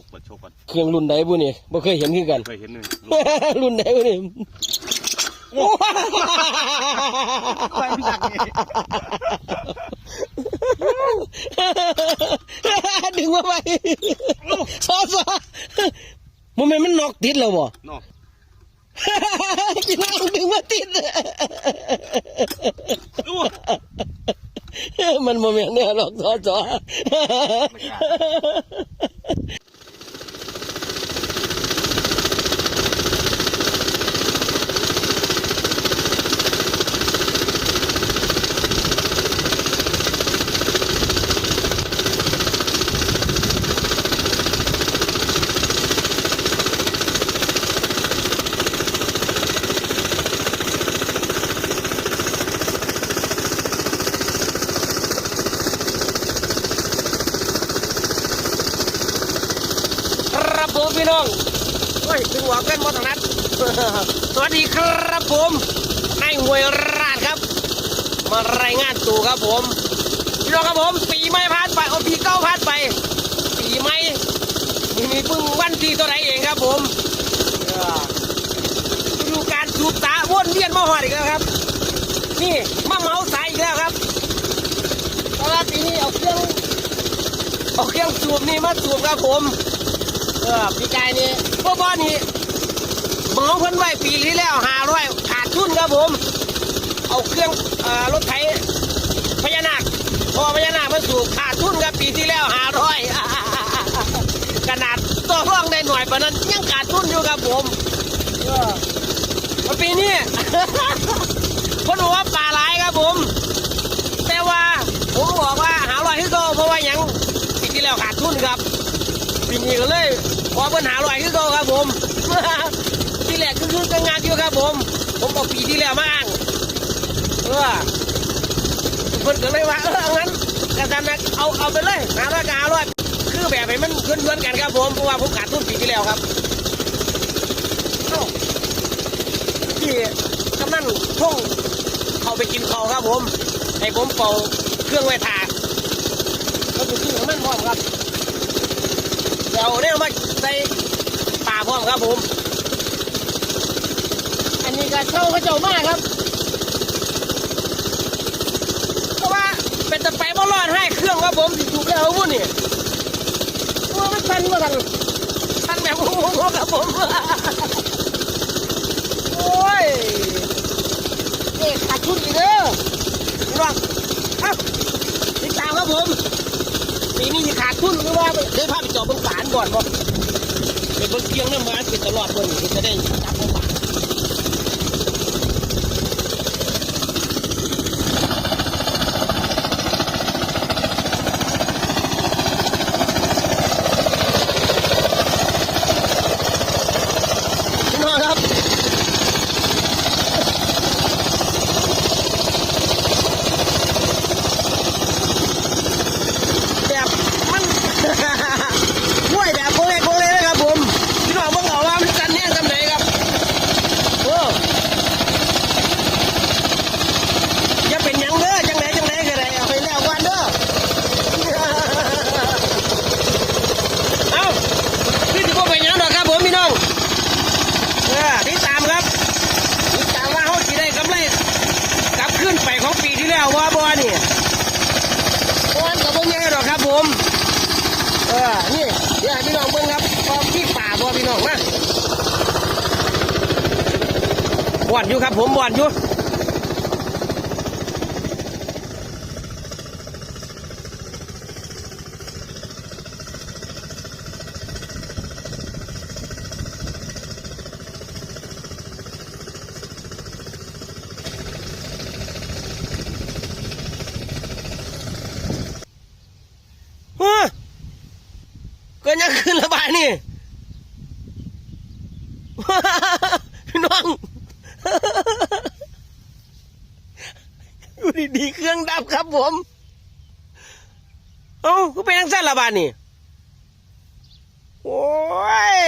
ว์เปิดโชว์ก่อนเครื่องรุ่นใดบุนี่บ่เคยเห็นคือกัน เคยเห็นหนึ่งรุ่นใดบุนี่ไปพี่ดักนี่ดึงมาไปซอซอมันแม่นมันนอกติดแล้วบ่เนาะกินน้ำดึงมาติดมันโมเมนต์เนี่ยหรอกซอซอ ไม่กล้า ครับผมพี่น้องโอ้ยถึง หัวกันมดทางนั้นสวัสดีครับผมนายหวยราชครับ มารายงานตัวครับผมพี่น้องครับผม ปีใหม่ผ่านไปเอาปีเก้าผ่านไป ปีใหม่มีเพิ่งวันที่เท่าไหรเองครับผมเออดูการสูบตาวนเวียนมาหอดอีกแล้วครับ นี่มาเมาสายอีกแล้วครับตอนปีนี้เอาเครื่องเอาเครื่องสูบนี่มาสูบครับผม เออปีกายนี่พวกบอนี่เหมาเพิ่นไว้ปีที่แล้วหาร้อยขาดทุนครับผม เอาเครื่องรถไถพญานาคพอพญานาคมันสูบขาดทุนครับปีที่แล้วหาร้อยขนาดตัวร่องได้หน่อยปะนั้นยังขาดทุนอยู่ครับผมมาปีนี้เพิ่นบอกว่าป่าหลายครับผม แต่ว่าผมบอกว่าหาร้อยที่โตเพราะว่ายังปีที่แล้วขาดทุนครับปีนี้ก็เลยขอปัญหาลอยคือเขาครับผม ที่แรกคือคืองานอยู่ครับผม ผมบอกปีที่แล้วมาอ้างเออเพิ่นก็เลยว่าเอองั้นกระทำนะเอาเอาไปเลยหาร้อยกับหาร้อยคือแบบให้มันเพื่อนเพื่อนๆกันครับผมเพราะว่าผมขาดทุนปีที่แล้วครับที่กำนันท่งเขาไปกินเขาวครับผมให้ผมเป่าเครื่องไว้ทาเขาจะซื้อของมันพร้อมครับเดี๋ยวเนี่ยมาใส่ป่าพร้อมครับผม นนี้ก็เช่าก็เจ้ามากครับ เพราะว่าเป็นตะไปบ่รอดให้เครื่องครับผมสิถูกแล้ววุ่นนี่ว่ามันทันมาทันทันแบบโอ้โหครับผมโอ้ยเอกขาดทุนอีกเด้อพี่น้องเอ้าติดตามครับผมปีนี้ขาดทุนหรือว่าเดี๋ยวพไปจอบบงสารก่อนบ่เป็นบงเกียงน้ำมันเป็นตลอดบิ่จะได้จับของฝากพี่น้องครับ แบบมัน ห้วยแบบโค้งเลยโค้งเลยนะครับผมพี่น้องเพิ่งเอาว่ามันกันแน่นกันไหนครับโอ้อย่าเป็นหยังเด้อจังไหนจังไหนก็ได้เอาไปแล้ววันเด้อ เอาพี่ถือว่าเป็นหยังดอกครับผมพี่น้องเออติดตามครับติดตามว่าเขาสิได้กำไรกลับขึ้นไปของปีที่แล้วว่าบ่นี่ โอ้ยกับผมยังไงหรอกครับผม เออ นี่เดี๋ยวให้พี่น้องเบิ่งครับพร้อมที่ป่าบ่พี่น้องมาบ่อนอยู่ครับผมบ่อนอยู่ ฮะเกิดยังขึ้นระบานี่พี่น้องอยู่ดีๆเครื่องดับครับผม เอ้าก็เป็นยังสั้นระบาดนี่โอ้ย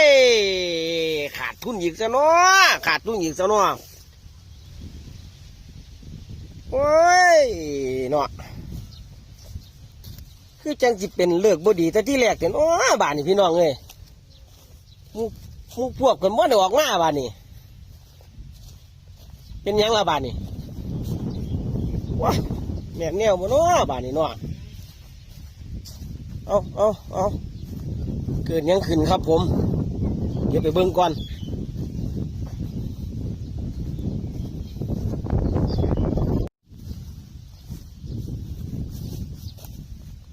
ขาดทุนอีกซะเนาะขาดทุนอีกซะเนาะโอ้ยเนาะ คือจังสิเป็นเลิกบ่ดีแต่ที่แรกเห็นโอ้บ้านนี่พี่น้องเอ้ยหมูหมูพวกกันบ่ได้ออกมาบาดนี้เป็นยังละบาดนี้ว้าแม่นแนวบ่เนาะบาดนี้เนาะเอาเอาเอาเกิดยังขึ้นครับผม เดี๋ยวไปเบิ่งก่อน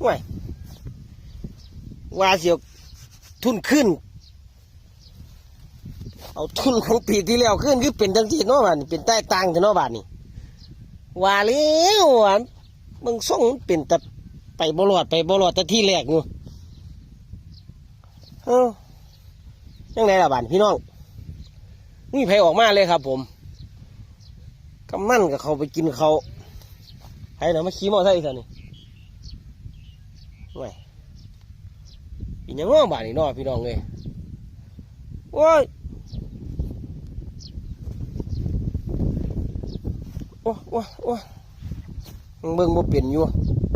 ว้ยว่าเสียวทุนขึ้น เอาทุนของปีที่แล้วขึ้นคือเป็นจังที่นาะบานี่เป็นใต้ตังที่นาะบาดนี่ว่าแล้วว่ามึงส่งเป็นแต่ไปบรอดไปบรอดแต่ที่แรกอยู่เออยังไงล่ะบาดพี่น้องนี่ไผออกมาเลยครับ ผมกำมั่นกับเขาไปกินเขาไผเนาะมาขี่มอเตอร์ไซค์ซะนี่ วยเป็นหยังง้อบาดนี่นาะพี่น้องเลยโอ้ยโอ้โอ้โอ้มึงเบิ่งบ่เป็นอยู่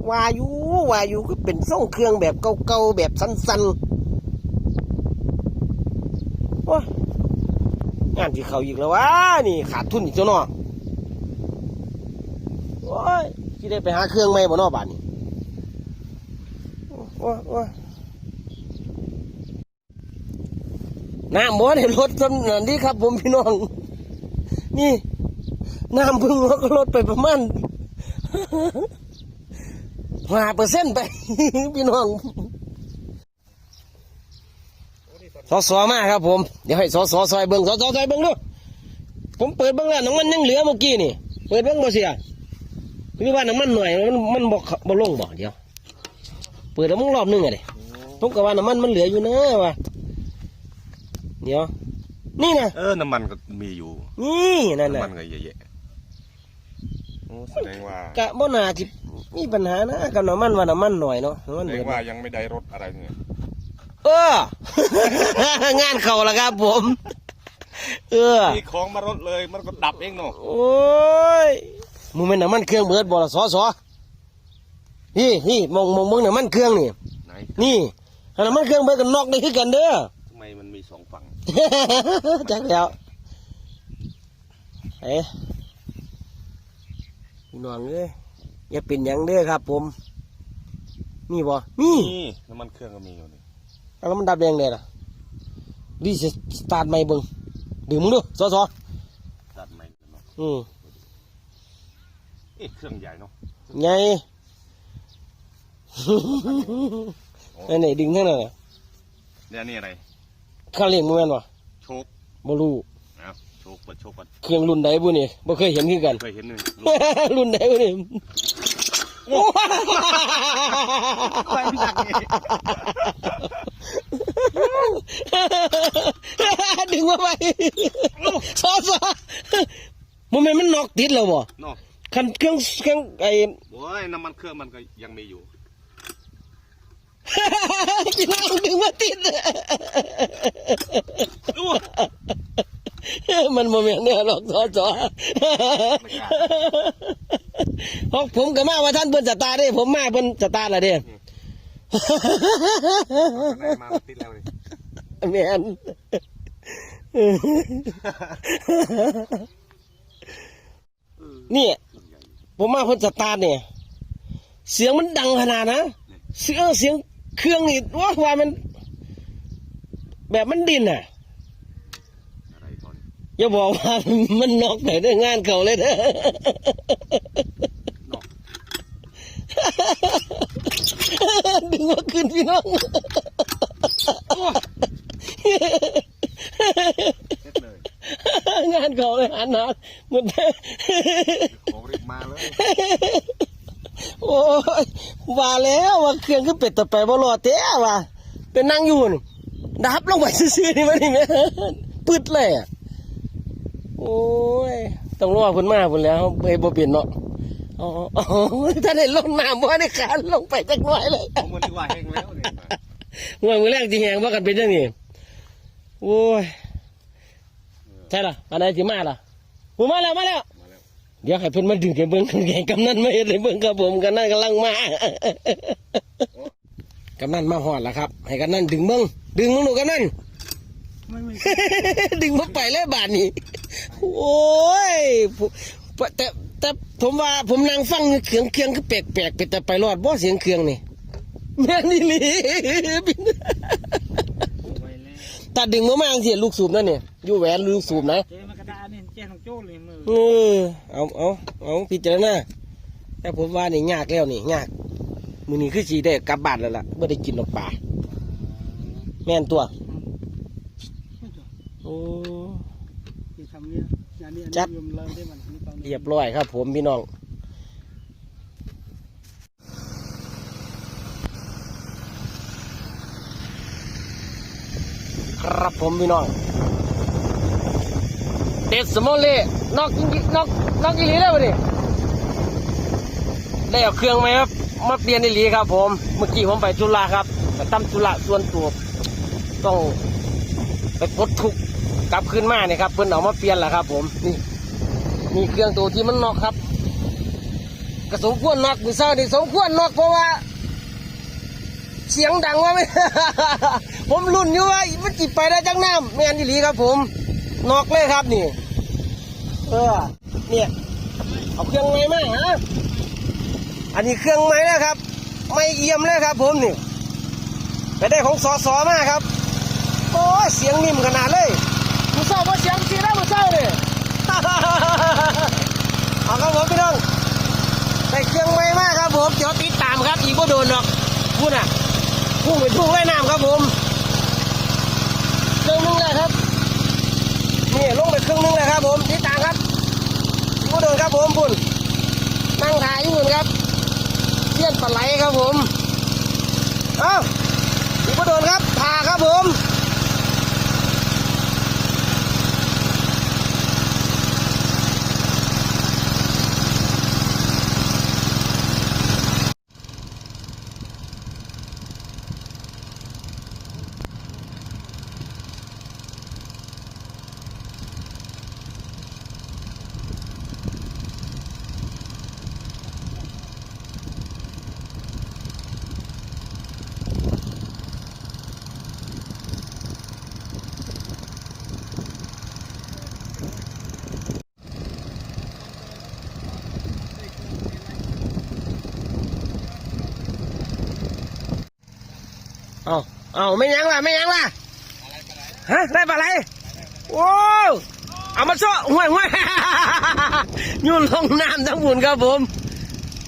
วาอยู่วาอยู่ก็เป็นส่งเครื่องแบบเก่าๆแบบสั้นๆโอ้ยงานที่เขาอีกแล้ววะนี่ขาดทุนอีกเจ้าเนาะโอ้ยที่ได้ไปหาเครื่องใหม่บ่นาะบาดนี้ โอ้ยโอ้ยน้ำบ่ในรถจนนั่นนี่ครับ ผมพี่น้อง นี่น้ำพึ่งก็ลดไปประมาณห้าเปอร์เซ็นต์ไป พี่น้องสอสอมากครับ ผม เดี๋ยวให้สอสอซอยเบิ้งสอสอซอยเบิ้งดูผมเปิดเบิ้งแล้วน้ำมันยังเหลือเมื่อกี้นี่ เปิดเบิ้งบ่เสียหรือว่าน้ำมันหน่อยมันมันบ่เข้าบ่ลงบ่เดี๋ยว เปิดแล้วมึงรอบหนึงอะเด้ผมก็ว่าน้ำมันมันเหลืออยู่นะว่ะเดี๋ยว นี่นะเออน้ำมันก็มีอยู่ นี่นั่นน้ำน่ะมันก็เยอะๆโอ้แสดงว่ากะบ่น่าจิมีปัญหานะกับน้ำมันว่าน้ำมันหน่อยเนาะน้ำมันแสเหดลืงอว่ายังไม่ได้รถอะไรเนี่ยเออ งานเขาละครับผม เออ มีของมารถเลยมันก็ดับเองเนาะโอ้ยมึงเป็นน้ำมันเครื่องเบิดบ่ละสอสอ นี่นี่มองมองมึงน้ำมันเครื่องนี่ไหนนี่ถ้าน้ำมันเครื่องเบิดกันนอกได้คือกันเด้อทำไมมันมีสองฝั่งจักแล้วเอ๊ะพี่น้องเอ้ยอย่าเป็นหยังเด้อครับ ผมนี่บ่นี่นี่น้ำมันเครื่องก็มีอยู่นี่แล้วมันดับแดงเลยล่ะดีสสตาร์ทใหม่เบิ่งดื่มมึงดูซอสอดัดใหม่เนาะอืมเอ๊ะเครื่องใหญ่เนาะไง อันไหนดึงข้างหน้าน่ะเนี่ยนี่อะไรข้างเลี้ยงมันแม่นบ่โชคบ่รู้นะโชคเปิดโชคก่อนเครื่องรุ่นใดบุนี่บ่เคยเห็นคือกันเคยเห็นเลยรุ่นใดบุนี่ไฟมันดักเองดึงมาไปซอสอมันแม่นมันนอกติดแล้วบ่เนาะคันเครื่องเครื่องไอ้โอ้ยน้ำมันเครื่องมันก็ยังมีอยู่ พี่น้องดึงมาติดมันโมเมนต์เนี่ยหรอกสอสอไม่กล้าเพราะผมกับมาว่าท่านเพิ่นสตาร์ทเด้ผมมาเพิ่นสตาร์ทและเด้ไหนมาติดแล้วเลยแม่นนี่ผมมาเพิ่นสตาร์ทเนี่ย เสียงมันดังขนาดนะเสียงเสียง เครื่องนี่ว่าว่ามัน แบบมันดินอะอะไรตอนอย่าบอกว่ามันนอกไหนได้งานเขาเลยเด้อนอกดึงมาขึ้นพี่น้องเซ็ตเลยงานเขาเลยหันหาหมดของรีบมาเลย โอ้ยว่าแล้วว่าเครื่องก็เป็ดต่อไปบ่รอดเต้ว่ะเป็นนั่งอยู่นี่ดับลงไปซื่อๆนี่มันนี่แม่ปึดเลยอะโอ้ยต้องรอเพิ่นมาเพิ่นแล้วเอ้ยบ่เปลี่ยนเนาะอ๋ออ๋อถ้าได้ลงน้ำบ่ได้ขานลงไปจักหน่อยเลยผมมันดีกว่าแห้งแล้วเนี่ยเมื่อมือแรกที่แหงว่ากันเป็นยังไงโอ้ยใช่ล่ะอันไหนที่มาล่ะผมมาแล้วมาแล้วมาแล้ว เดี๋ยวให้เพิ่นมาดึงให้เบิ่งแข่งกำนันมาเฮ็ดให้เบิ่งครับผมกำนันกำลังมากำนันมาหอดแล้วครับ ให้กำนันดึงเบิ่งดึงมึงหนูกำนันไม่ไม่ดึงมาไปเลยบาทนี้โอ้ยผมแต่แต่ผมว่าผมนั่งฟังเครื่องเครื่องคือแปลกแปลกไปแต่ไปรอดบ่เสียงเครื่องนี่แม่นี่ลีไปเลยถ้าดึงมามาเสียลูกสูบนั่นเนี่ยอยู่แหวนลูกสูบนะ เออเออเอาเอาเอาพิจารณาแต่ผมว่านี่ยากแล้วนี่ยากมือนี้คือสีได้กลับบ้านแล้วล่ะไม่ได้กินหรอกป่าแม่นตัวโอ้จัดยมเลยได้มันนี่ตอนเรียบร้อยครับ ผมพี่น้องครับผมพี่น้อง เด็ดสมอลเล่นอกจริงนอกนอกอีหลีได้ปะนี่ได้เอาเครื่องไหมครับมาเปลี่ยนอีหลีครับ ผม เมื่อกี้ผมไปจุฬาครับไปตั้มจุฬาส่วนตัวต้องไปปลดทุกกลับขึ้นมาเนี่ยครับเพิ่นเอามาเปลี่ยนแหละครับ ผมนี่นี่เครื่องตัวที่มันนอกครับก็สมควรนอกมือเศร้านี่สมควรนอกเพราะว่า เสียงดังว่าไม่ผมรุ่นอยู่ว่ามันจิไปได้จังน้ำแม่นอีหลีครับ ผมนอกเลยครับนี่ เออเนี่ยเอาเครื่องไม้มาฮะอันนี้เครื่องไม้นะครับ ไม่เอี่ยมเลยครับ ผมนี่ไปได้ของสอสอมาครับโอ้ยเสียงนิ่มขนาดเลยมึงเศร้าเพราะเสียงสีแล้วมึงเศร้าเลยเอาครับผมพี่น้องได้เครื่องไม้มากครับ ผมเดี๋ยวติดตามครับ อีกบ่โดนหรอกพูดอะพุ่งไปทุ่งไว้น้ำครับผมเครื่องนึงเลยครับนี่ลงไป ครึ่งนึงเลยครับผมติดตางครับอีกบ่โดนครับผมพุ่นนั่งถ่ายอยู่นครับเสี้ยนปลาไหลครับผม เอ้าอีกบ่โดนครับถ่าครับผม เอาไม่ยังล่ะไม่ยังล่ะฮะได้ปลาไหลโอ้เอามาโซ่ห่วยห่วยยุ่นลงน้ำทั้งบุญครับผม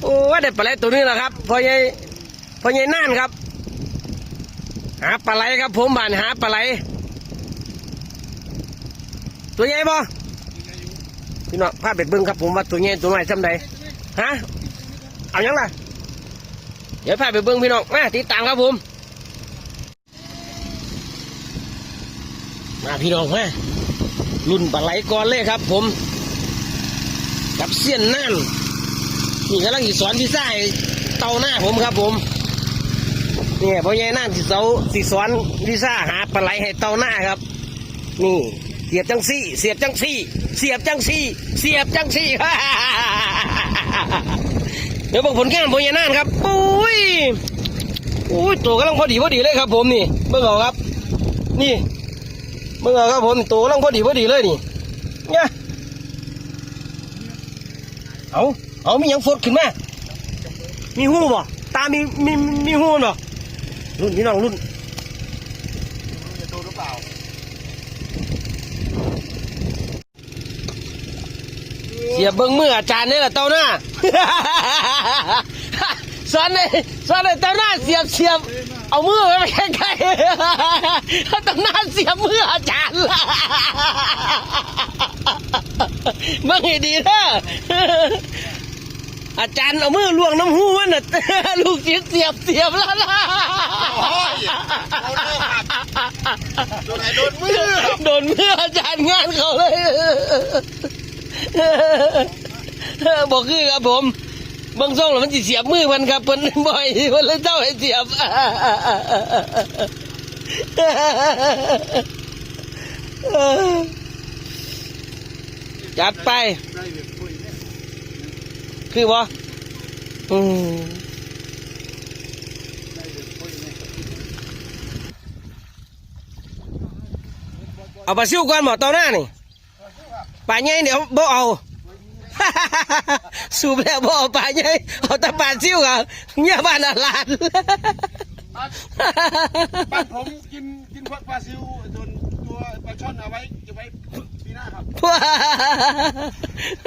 โอ้ได้ปลาไหลตัวนี้แหละครับพอใหญ่พอใหญ่น่านครับ หาปลาไหลครับผมบ้านหาปลาไหลตัวใหญ่ปะพี่น้องพาเป็ดเบิ้งครับผมว่าตัวใหญ่ตัวน้อยจำใดฮะเอายังล่ะเดี๋ยวพาไปเบิ้งพี่น้องมาติดตามครับผม มาพี่น้องมารุ่นปลาไหลก่อนเลยครับ ผม กับเสี้ยนน่านนี่กำลังสอนที่ใต้เตาหน้าผมครับ ผมเนี่ยพ่อใหญ่น่านสิเสาสิสอนวิซ่าหาปลาไหลให้เตาหน้าครับ นี่เสียบจังซี่ เสียบจังซี่ เสียบจังซี่ เสียบจังซี่เดี๋ยวบอกผลงานพ่อใหญ่น่านครับปุ้ยอุ้ยตัวกำลังพอดีพอดีเลยครับ ผมนี่เบิ่งเอาครับ นี่ เมื่อครับผมตัวกำลังพอดีพอดีเลยนี่เนี่ยเอาเอามีหยังฟดขึ้นมามีหูบ่ตามีมีมีหูบ่รุ่นพี่น้องรุ่นจะดูหรือเปล่าเสียบเบิ้งมืออาจารย์นี่แหละเต้าหน้า สอนเลยสอนเลยเต้าหน้าเสียบเสียบ เอามือไปใกล้ๆเต้าหน้าเสียมืออาจารย์ล่ะเบิ่งให้ดีนะอาจารย์เอามือล่วงน้ำหูมันน่ะลูกศิษย์เสียบเสียบแล้วล่ะโอ้ยเมื่อโดนไหนโดนมือโดนมืออาจารย์งานเขาเลยบอกคือครับผม เบางซ่องแล้วมันจะเสียบมือมันครับเพิ่นบ่อยเพิ่นเลยเจ้าให้เสียบจัดไป คือบ่อืมได้แบบคุยเนี่ยเอาปลาซิวก่อนหมอตอนหน้านี่ปลาใหญ่เดี๋ยวบ่เอา สูบแล้วบ่เอาปลาใหญ่เอาแต่ปลาซิวกับเนี่ยบ้านอาลาดบ้านผมกินกินพวกปลาซิวจนตัวปลาช่อนเอาไว้เก็บไว้ปีหน้าครับว้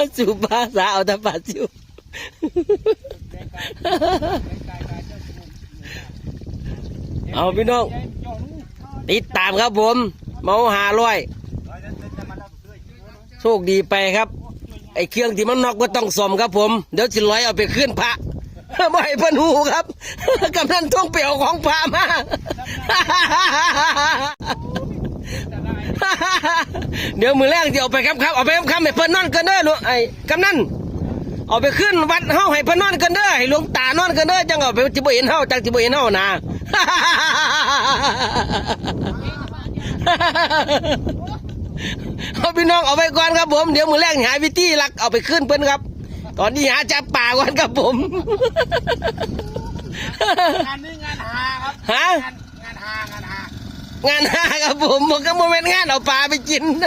าสูบปลาสาเอาแต่ปลาซิวเอาพี่น้องติดตามครับผม เมาหาร้อยโชคดีไปครับ ไอ้เครื่องที่มันนอกก็ต้องซ่อมครับผม เดี๋ยวสิร้อยเอาไปขึ้นพระไม่ให้เพิ่นหูครับกำนันท่องเปลวของพระมาเดี๋ยวมือแรกเดี๋ยวเอาไปครับครับเอาไปครับครับให้เพิ่นนอนกันเด้อลูกไอ้กำนันเอาไปขึ้นวัดเฮาให้เพิ่นนอนกันเด้อให้หลวงตานอนกันเด้อจังเอาไปจิบ่เห็นเฮาจังจิบ่เห็นเฮานะ เอาพี่น้องเอาไปก่อนครับผม เดี๋ยวมือแรกหาวิธีลักเอาไปขึ้นเพิ่นครับ ตอนนี้หาจับป่าก่อนครับผม งานนี้งานหาครับฮะ งานงานหางานหางานหาครับผมมันก็โมเมนต์งานเอาปลาไปกินใ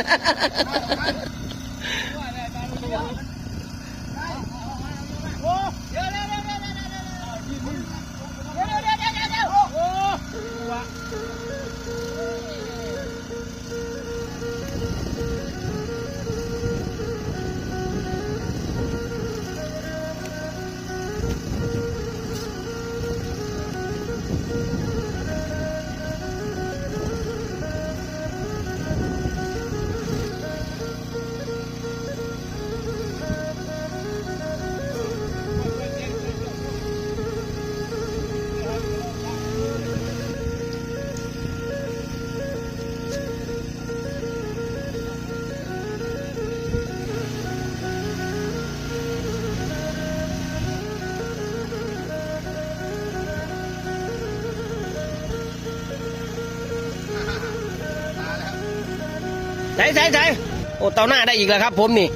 ใช่ใช่โอ้เต่าหน้าได้อีกแล้วครับ ผมนี่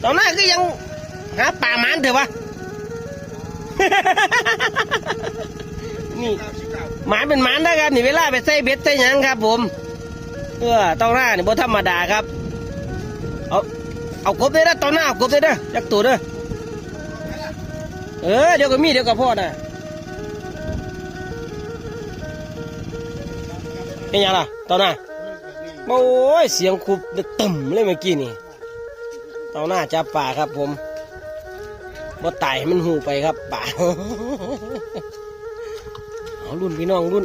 เต่าหน้าก็ยังหาป่าหมันเถอะวะ นี่หมานเป็นหมานได้ครับนี่เวลาไปใส่เบ็ดใส่หยังครับ ผมเออเต่าหน้านี่บ่ธรรมดาครับ เอาเอากบได้เด้อเต่าหน้าเอากบได้เด้อจักตัวเด้อเออเดี๋ยวก็มีเดี๋ยวก็พอนะเป็นยังล่ะเต่าหน้า โอ้ยเสียงคุบตึมเลยเมื่อกี้นี่เต่าหน้าจับป่าครับผมบ่ตายให้มันหูไปครับป่าเอารุ่นพี่น้องรุ่น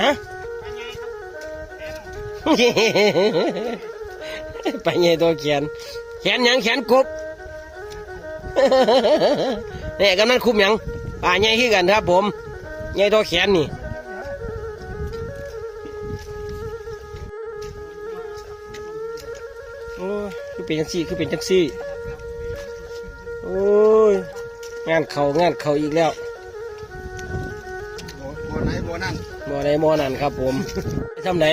ฮะไปไงตัวเขียนแขนยังแขนกบ เนี่ยกำนันคุมหยังป่าใหญ่ขึ้นกันครับ ผมใหญ่ตัวแขนนี่โอ้ยคือเป็นจังซี่คือเป็นจังซี่โอ้ยงานเขางานเขาอีกแล้วโบโบไหนโบนั่นมอใดมอนั่นครับ ผมได้ซ้ำไหน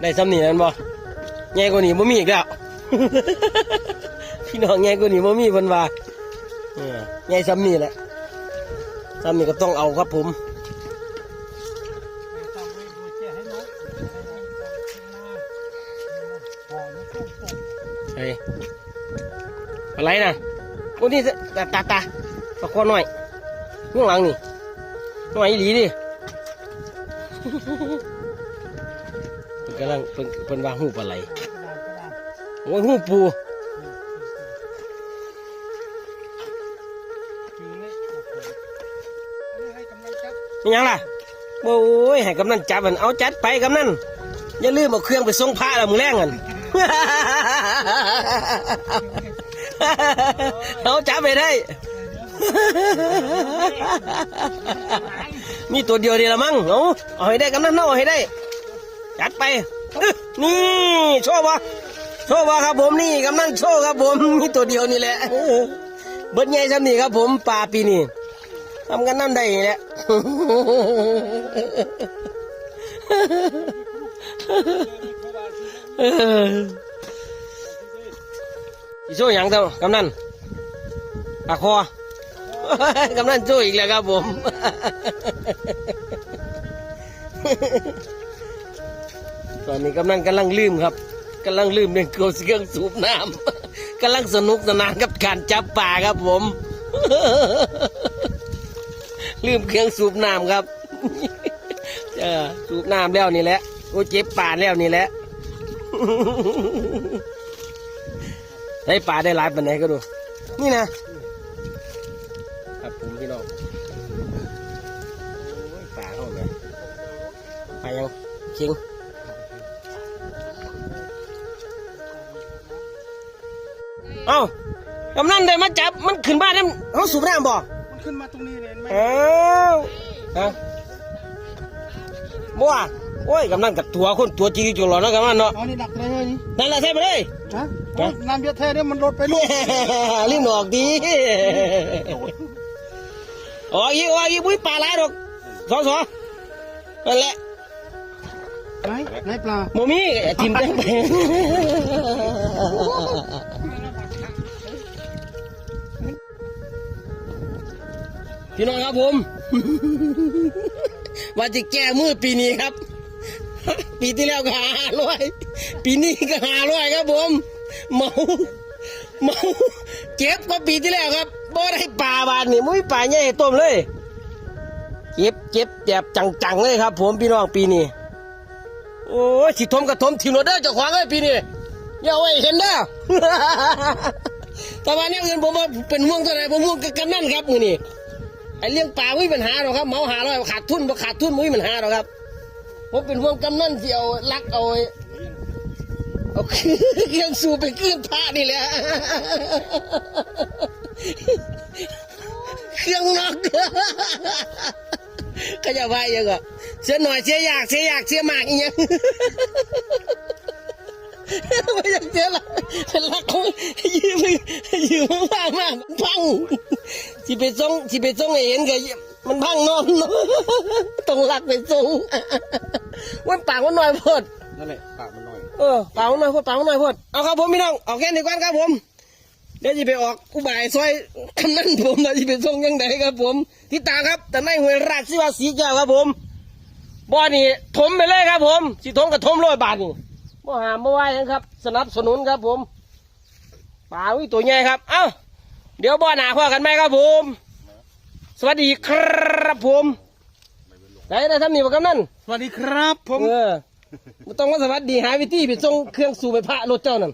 ได้ซ้ำนี่นั่นบ่ใหญ่กว่านี้บ่มีอีกแล้ว พี่น้องใหญ่กว่านี้บ่มีเพิ่นว่าเออ ใหญ่ซ้ำนี่แหละซ้ำนี่ก็ต้องเอาครับผมเฮ้ยอะไรนะโอ้นี่ตาตาตาตะคอหน่อยข้างหลังนี่หน่อยอีหลีดิเพิ่นกำลังเพิ่นเพิ่นว่าหูปลาไหลโอ้ยหูปู ยังล่ะโอ้ยให้กำนันจับมันเอาจัดไปกำนันอย่าลืมเอาเครื่องไปส่งพระละมือแรงกันเอาจับไปได้ มีตัวเดียวเดียวละมั้งเอาเอาให้ได้กำนันเอาให้ได้ จัดไปนี่โชว์บ่โชว์บ่ครับผมนี่กำนันโชว์ครับผมมีตัวเดียวนี่แหละเบิดใหญ่ซ้ำนี่ครับผมปลาปีนี้ ทำกันนั่นได้แหละเออสิโชว์หยังเจ้ากำนันปลาคอกำนันโจ้อีกแล้วครับผมตอนนี้กำนันกำลังลืมครับกำลังลืมเรื่องเครื่องสูบน้ำกำลังสนุกสนานกับการจับป่าครับผม ลืมเครื่องสูบน้ำครับ เออสูบน้ำแล้วนี่แหละโอ้เจ็บป่าแล้วนี่แหละได้ป่าได้หลายปันไหนก็ดู นี่นะ ครับผมพี่น้องป่าเข้าเลยไปยังชิงเอ้ากำนันได้มาจับมันขึ้นบ้านนั่นเขาสูบน้ำบ่มัน ขึ้นมาตรงนี้เลยเห็นไหมเอ้าวฮะบัวโอ้ยกำนันกับตัวคนตัวจริงจุหลอนะกำนันเนาะเอานี่ดักเลยเฮ้ยนี่นั่นแหละใช่ไหมเลยฮะโอ้ยน้ำเยอะแท้เนี่ยมันลดไปลูกรีบออกดีออกอีกออกอีกบุ้ยปลาไหลายดอกสอสอนั่นแหละไหนไหนปลาโมมี่ทิมแจ้งไป พี่น้องครับผม ว่าจะแก้มือปีนี้ครับ ปีที่แล้วก็หาร้อยปีนี้ก็หาร้อยครับผมเมาเมาเจ็บกว่าปีที่แล้วครับบ่ได้ปลาบานนี่มุ้ยปลาใหญ่ต้มเลยเจ็บเจ็บแจบจังๆเลยครับ ผมพี่น้องปีนี้โอ้ยสิทมกระทมทิมรถเด้อเจ้าของเอ้ยปีนี้อย่าเอาไว้เห็นเด้อแต่ว่าเนี่ยอื่นผมว่าเป็นห่วงตัวไหนผมห่วงกับกันนั่นครับมือนี่ ไอเรื่องป่าไม่มีปัญหาหรอกครับเหมาหาร้อยขาดทุนบ่ขาดทุนไม่มีปัญหาหรอกครับผมเป็นห่วงกำนันที่เอาลักเอาไอ้เอาเครื่องสูบไปเครื่องพระนี่แหละเครื่องนอกก็จะว่าย่างก็เสียหน่อยเสียยากเสียยากเสียมากอีกยัง ไม่อยากเสียละเป็นรักเขายืมยืมมากมากมันพังที่ไปส่งที่ไปส่งให้เห็นก็มันพังนอนต้องรักไปส่งวันปากมันหน่อยพอดนั่นแหละปากมันน้อยเออปากมันหน่อยพอดปากมันหน่อยพอดเอาครับผมพี่น้องเอาแค่นี้ก่อนครับผมเดี๋ยวจะไปออกกูบ่ายซอยกำนันผมเราจะไปส่งยังไงครับผมทิศตามครับแต่ในห้วยราชสิวาสีแก้วครับผมบ่อนี่ถมไปเลยครับผมสิถมกับถมร้อยบาทนี่ บ่หามบ่ไหวนะครับ สนับสนุนครับผมปลาวิตัวใหญ่ครับ เอ้าเดี๋ยวบ่อหนาพ่อกันไหมครับผม สวัสดีครับผมไหนได้ทำนี่บ่กำนันสวัสดีครับผมเออบ่ต้องมาสวัสดีหาวิธีไปส่งเครื่องสูบไปพระรถเจ้านั่น